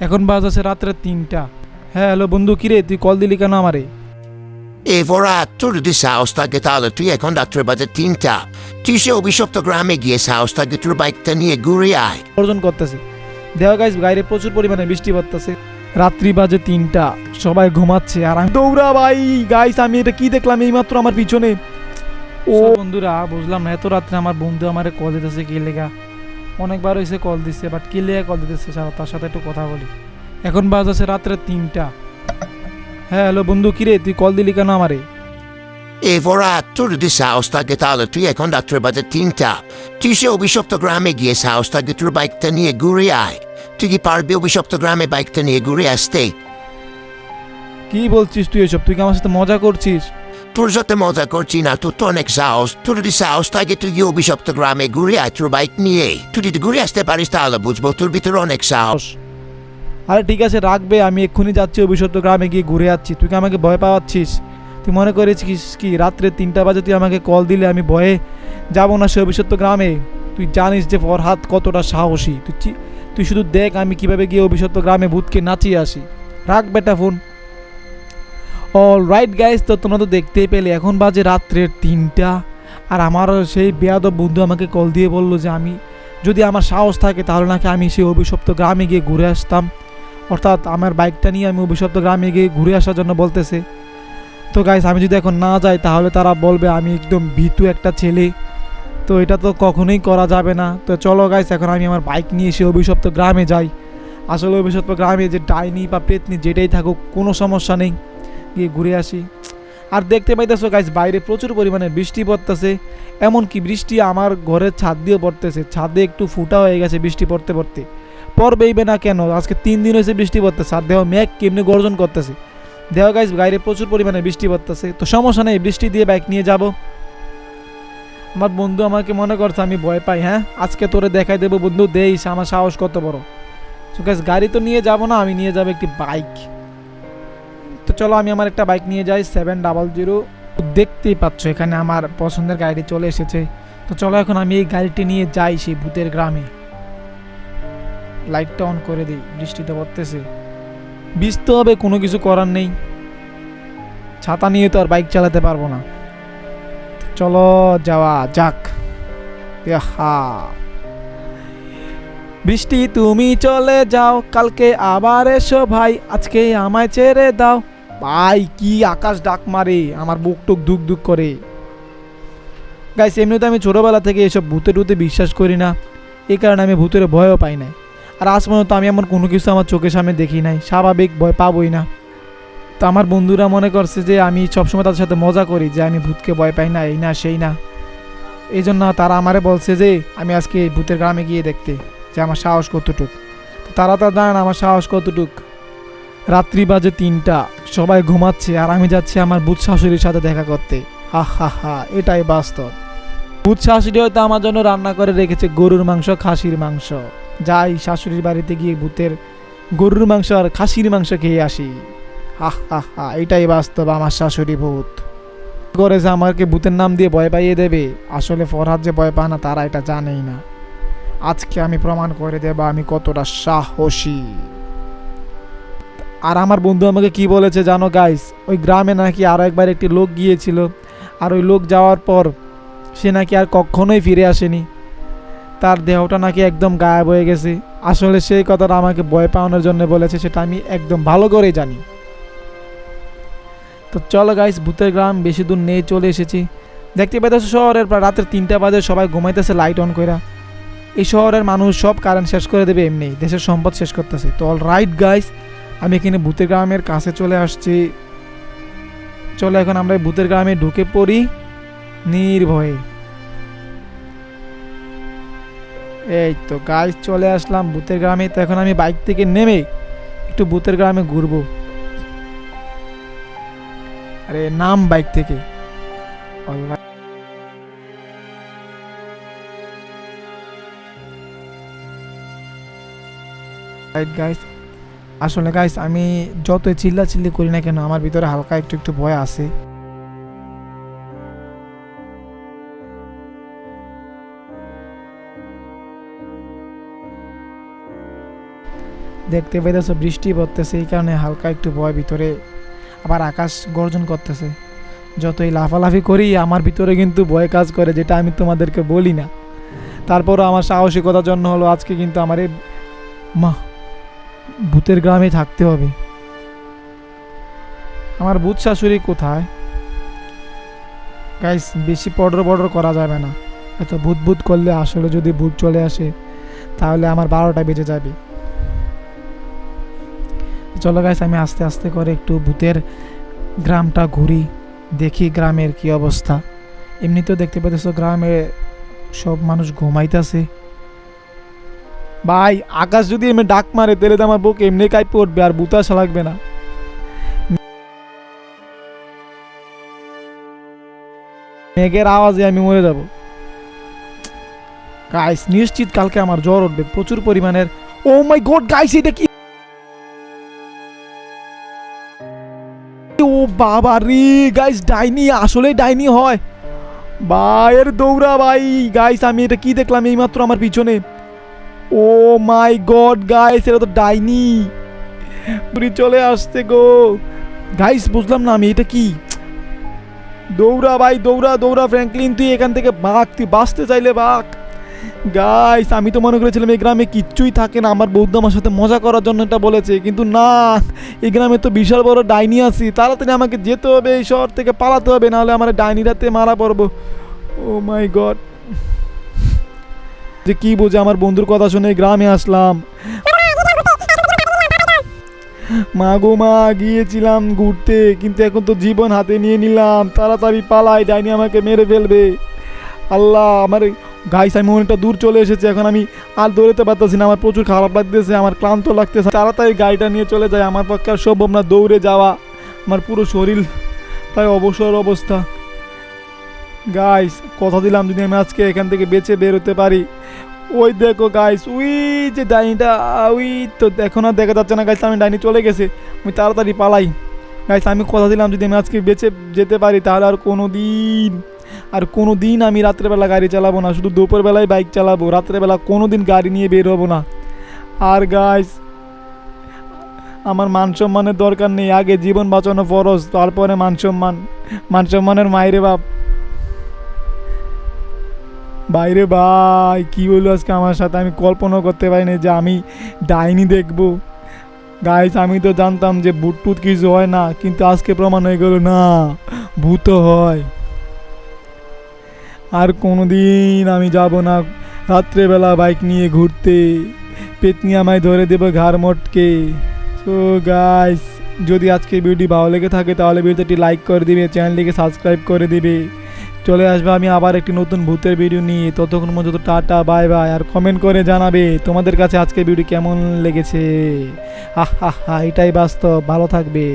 এখন বাজ আছে রাত্রে তিনটা। হ্যাঁ হ্যালো বন্ধু কিরে তুই কল দিলি কেন আমারে? এ ভরা তোর যদি সাহস থাকে তাহলে তুই এখন রাত্রে বাজে তিনটা। তুই সে অভিশপ্ত গ্রামে গিয়ে সাহস থাকে তোর বাইকটা নিয়ে ঘুরে আয়। অর্জন করতেছে। দেওয়া গাইস বাইরে প্রচুর পরিমাণে বৃষ্টি পড়তেছে। রাত্রি বাজে তিনটা। সবাই ঘুমাচ্ছে আর আমি দৌড়া ভাই! গাইস আমি এটা কি দেখলাম? এইমাত্র আমার পিছনে। ও বন্ধুরা বুঝলাম না এত রাত্রে আমার বন্ধু আমারে কল দিতেছে কি লেগা? অনেকবার হয়েছে কল দিচ্ছে বাট কি লেগা কল দিতেছে সারা তার সাথে একটু কথা বলি। এখন বাজ আছে রাত্রে তিনটা। হ্যাঁ হ্যালো বন্ধু কিরে তুই কল দিলি কেন আমারে? এ ভরা তোর যদি সাহস থাকে তাহলে তুই এখন রাত্রে বাজে তিনটা। তুই সে অভিশপ্ত গ্রামে গিয়ে সাহস থাকে তোর বাইকটা নিয়ে ঘুরে আয়। তুই কি পারবি অভিশপ্ত গ্রামে বাইকটা নিয়ে ঘুরে আসতে? কি বলছিস তুই এসব? তুই কি আমার সাথে মজা করছিস? তোর সাথে মজা করছি না তোর তো অনেক সাহস তোর যদি সাহস থাকে তুই গিয়ে অভিশপ্ত গ্রামে ঘুরে আয় তোর বাইক নিয়ে তুই যদি ঘুরে আসতে পারিস তাহলে বুঝব তোর ভিতরে অনেক সাহস আরে ঠিক আছে রাখবে আমি এক্ষুনি যাচ্ছি অভিশপ্ত গ্রামে গিয়ে ঘুরে যাচ্ছি তুই কি আমাকে ভয় পাওয়াচ্ছিস তুই মনে করেছিস কি রাত্রে তিনটা বাজে তুই আমাকে কল দিলে আমি ভয়ে যাব না সে অভিশপ্ত গ্রামে তুই জানিস যে ফরহাদ কতটা সাহসী তুই তুই শুধু দেখ আমি কীভাবে গিয়ে অভিশপ্ত গ্রামে ভূতকে নাচিয়ে আসি রাখ বেটা ফোন অল রাইট গাইস তো তোমরা তো দেখতেই পেলে, এখন বাজে রাত্রের তিনটা, আর আমারও সেই বেয়াদব বন্ধু আমাকে কল দিয়ে বলল যে আমি, যদি আমার সাহস থাকে তাহলে নাকি আমি সেই অভিশপ্ত গ্রামে গিয়ে ঘুরে আসতাম। অর্থাৎ আমার বাইকটা নিয়ে আমি অভিশপ্ত গ্রামে গিয়ে ঘুরে আসার জন্য বলতেছে। তো গাইস আমি যদি এখন না যাই তাহলে তারা বলবে আমি একদম ভীতু একটা ছেলে। তো এটা তো কখনোই করা যাবে না। তো চলো গাইস এখন আমি আমার বাইক নিয়ে এসে অভিশপ্ত গ্রামে যাই। আসলে অভিশপ্ত গ্রামে যে ডাইনি বা পেতনি যেটাই থাকুক, কোনো সমস্যা নেই। গিয়ে ঘুরে আসি। আর দেখতে পাইতেছো গাইস বাইরে প্রচুর পরিমাণে বৃষ্টি পড়তেছে। এমনকি বৃষ্টি আমার ঘরের ছাদ দিয়ে পড়তেছে। ছাদে একটু ফুটা হয়ে গেছে বৃষ্টি পড়তে পড়তে। পড়বেইবে না কেন? আজকে তিন দিন হয়েছে বৃষ্টি পড়তেছে। আর দেহ মেঘ কেমনি গর্জন করতেছে। দেহ গাইস বাইরে প্রচুর পরিমাণে বৃষ্টি পড়তেছে। তো সমস্যা নেই, বৃষ্টি দিয়ে বাইক নিয়ে যাব। আমার বন্ধু আমাকে মনে করছে, আমি ভয় পাই হ্যাঁ? আজকে তোরে দেখাই দেবো বন্ধু, দেইস, আমার সাহস কত বড়। তো গাইস গাড়ি তো নিয়ে যাব না, আমি নিয়ে যাব একটি বাইক তো চলো আমি আমার একটা বাইক নিয়ে যাই সেভেন ডাবল জিরো দেখতেই পাচ্ছ, এখানে আমার পছন্দের গাড়ি চলে এসেছে। তো চলো এখন আমি এই গাড়িটি নিয়ে যাই সেই ভূতের গ্রামে। লাইটটা অন করে দিই, বৃষ্টিতে পড়তেছে। ভিজতে হবে, কোনো কিছু করার নেই। ছাতা নিয়ে তো আর বাইক চালাতে পারব না। চলো যাওয়া যাক। হা বৃষ্টি, তুমি চলে যাও, কালকে আবার এসো ভাই আজকে আমায় ছেড়ে দাও। ভাই, কি আকাশ ডাক মারে, আমার বুক টুক দুক দুক করে। গাইস এমনিতে আমি ছোটোবেলা থেকে এসব ভূতে টুতে বিশ্বাস করি না এই কারণে আমি ভূতের ভয়ও পাই নাই। আর আজ পর্যন্ত আমি এমন কোনো কিছু আমার চোখের সামনে দেখি নাই, স্বাভাবিক ভয় পাবই না। তো আমার বন্ধুরা মনে করছে যে আমি সবসময় তাদের সাথে মজা করি, যে আমি ভূতকে ভয় পাই না, এই না, সেই না। এই জন্য তারা আমারে বলছে যে, আমি আজকে ভূতের গ্রামে গিয়ে দেখতে, যে আমার সাহস কতটুক। তারা তো জানে না আমার সাহস কতটুক। রাত্রি বাজে তিনটা। সবাই ঘুমাচ্ছে আর আমি যাচ্ছি আমার ভূত শাশুড়ির সাথে দেখা করতে। হা হা হা, এটাই বাস্তব। ভূত শাশুড়ি হয়তো আমার জন্য রান্না করে রেখেছে গরুর মাংস, খাসির মাংস। যাই, শাশুড়ির বাড়িতে গিয়ে ভূতের গরুর মাংস আর খাসির মাংস খেয়ে আসি। হা হা হা, এটাই বাস্তব আমার শাশুড়ি ভূত করে যে আমাকে ভূতের নাম দিয়ে ভয় পাইয়ে দেবে, আসলে ফরহাদ যে ভয় পায় না, তারা এটা জানেই না। আজকে আমি প্রমাণ করে দেব আমি কতটা সাহসী। আর আমার বন্ধু আমাকে কি বলেছে জানো গাইস ওই গ্রামে নাকি আরও একবার একটি লোক গিয়েছিল। আর ওই লোক যাওয়ার পর সে নাকি আর কখনোই ফিরে আসেনি। তার দেহটা নাকি একদম গায়েব হয়ে গেছে। আসলে সেই কথাটা আমাকে ভয় পাওয়ানোর জন্য বলেছে, সেটা আমি একদম ভালো করেই জানি। তো চলো গাইস ভূতের গ্রাম, বেশি দূর নেই, চলে এসেছি। দেখতে পাইতেছো, শহরের প্রায় রাতের তিনটা বাজে, সবাই ঘুমাইতেছে লাইট অন কইরা। এই শহরের মানুষ সব কারেন্ট শেষ করে দেবে, এমনি দেশের সম্পদ শেষ করতেছে। তো অল রাইট গাইস আমি এখানে ভূতের গ্রামের কাছে চলে আসছি। চলো এখন আমরা ভূতের গ্রামে ঢুকে পড়ি নির্ভয়ে। এই তো গাইস চলে আসলাম ভূতের গ্রামে, তো এখন আমি বাইক থেকে নেমে একটু ভূতের গ্রামে ঘুরবো। আরে, নাম বাইক থেকে। গাইস আসলে গাইস আমি যতই চিল্লা চিল্লি করি না কেন, আমার ভিতরে হালকা একটু একটু ভয় আছে। দেখতে পেতেছো বৃষ্টি পড়তেছে, এই কারণে হালকা একটু ভয় ভিতরে। আবার আকাশ গর্জন করতেছে। যতই লাফালাফি করি, আমার ভিতরে কিন্তু ভয় কাজ করে, যেটা আমি তোমাদেরকে বলি না। তারপরও আমার সাহসিকতার জন্য হলো, আজকে কিন্তু আমার এই মা। ভূতের গ্রামে থাকতে হবে। আমার ভূত শাশুড়ি কোথায়? গাইস বেশি পডর পডর করা যাবে না। এত ভূত ভূত করলে আসলে যদি ভূত চলে আসে, তাহলে আমার বারোটা বেজে যাবে। চলো গাইস আমি আস্তে আস্তে করে একটু ভূতের গ্রামটা ঘুরি, দেখি গ্রামের কি অবস্থা। এমনিতেও দেখতে পাচ্ছ, গ্রামে সব মানুষ ঘুমাইতেছে। ভাই, আকাশ যদি এমনি ডাক মারে, তাহলে তো আমার বুক এমনি কাই পড়বে আর বুতাশা লাগবে না। মেঘের আওয়াজে আমি মরে যাব। গাইস নিশ্চিত কালকে আমার জ্বর উঠবে, প্রচুর পরিমাণের। ও মাই গড গাইস এটা কি? ও বাবা রে গাইস ডাইনি আসলে ডাইনি হয়। ভাইয়ের দৌড়া, ভাই। গাইস আমি এটা কি দেখলাম? এইমাত্র আমার পিছনে। ও মাই গড গাইস এটা তো ডাইনি। বুড়ি চলে আসছে গো। গাইস, বুঝলাম না আমি, এটা কি? দৌড়া ভাই, দৌড়া দৌড়া ফ্র্যাঙ্কলিন, তুই এখান থেকে বাঘ তুই বাঁচতে চাইলে বাঘ গাইস, আমি তো মনে করেছিলাম এই গ্রামে কিচ্ছুই থাকে না, আমার বৌদ্ধ আমার সাথে মজা করার জন্য এটা বলেছে, কিন্তু না, এই গ্রামে তো বিশাল বড় ডাইনি আছি, তাড়াতাড়ি আমাকে যেতে হবে, এই শহর থেকে পালাতে হবে, নাহলে আমার ডাইনিরাতে মারা পড়ব। Oh my god. যে কি বোঝে আমার বন্ধুর কথা শুনে গ্রামে আসলাম? মা গো মা, গিয়েছিলাম ঘুরতে, কিন্তু এখন তো জীবন হাতে নিয়ে নিলাম। তাড়াতাড়ি পালাই, ডাইনি আমাকে মেরে ফেলবে। আল্লাহ, আমার গাইস, আমি অনেকটা দূর চলে এসেছি। এখন আমি আর দৌড়াতে পারতেছি না, আমার প্রচুর খারাপ লাগতেছে, আমার ক্লান্ত লাগতেছে। তাড়াতাড়ি গাড়িটা নিয়ে চলে যায় আমার পক্ষে আর সম্ভব না দৌড়ে যাওয়া। আমার পুরো শরীর প্রায় অবসর অবস্থা। গাইস, কথা দিলাম যদি আমি আজকে এখান থেকে বেঁচে বেরোতে পারি। ওই দেখো গাইস উই যে ডাইনিটা উই তো এখন আর দেখা যাচ্ছে না গাইস আমি ডাইনি চলে গেছে। আমি তাড়াতাড়ি পালাই। গাইস আমি কথা দিলাম, যদি আমি আজকে বেঁচে যেতে পারি, তাহলে আর কোনো দিন আর কোনো দিন আমি রাত্রেবেলা গাড়ি চালাবো না, শুধু দুপুরবেলায় বাইক চালাবো, রাত্রেবেলা কোনো দিন গাড়ি নিয়ে বের হব না। আর গাইস আমার মান সম্মানের দরকার নেই, আগে জীবন বাঁচানো ফরজ, তারপরে মান সম্মান, মান সম্মানের মায়েরে বাপ। বাইরে ভাই, কি বলল আজকে আমার সাথে? আমি কল্পনা করতে পারিনি যে আমি ডাইনি দেখব। গাইস আমি তো জানতাম যে ভূত টুত কিছু হয় না, কিন্তু আজকে প্রমাণ হয়ে গেল, না, ভূত হয়। আর কোনো দিন আমি যাব না রাত্রেবেলা বাইক নিয়ে ঘুরতে। পেতনি আমায় ধরে দেবো ঘাড় মোটকে। তো গাইস যদি আজকে ভিডিওটি ভালো লেগে থাকে, তাহলে ভিডিওটি লাইক করে দিবে, চ্যানেলটিকে সাবস্ক্রাইব করে দিবে। চলে আসবে, আমি আবার একটি নতুন ভূতের ভিডিও নিয়ে। ততক্ষণ পর্যন্ত টাটা বাই বাই আর কমেন্ট করে জানাবে, তোমাদের কাছে আজকে ভিডিও কেমন লেগেছে? আহ হা হা এটাই বাস্তব। ভালো থাকবে।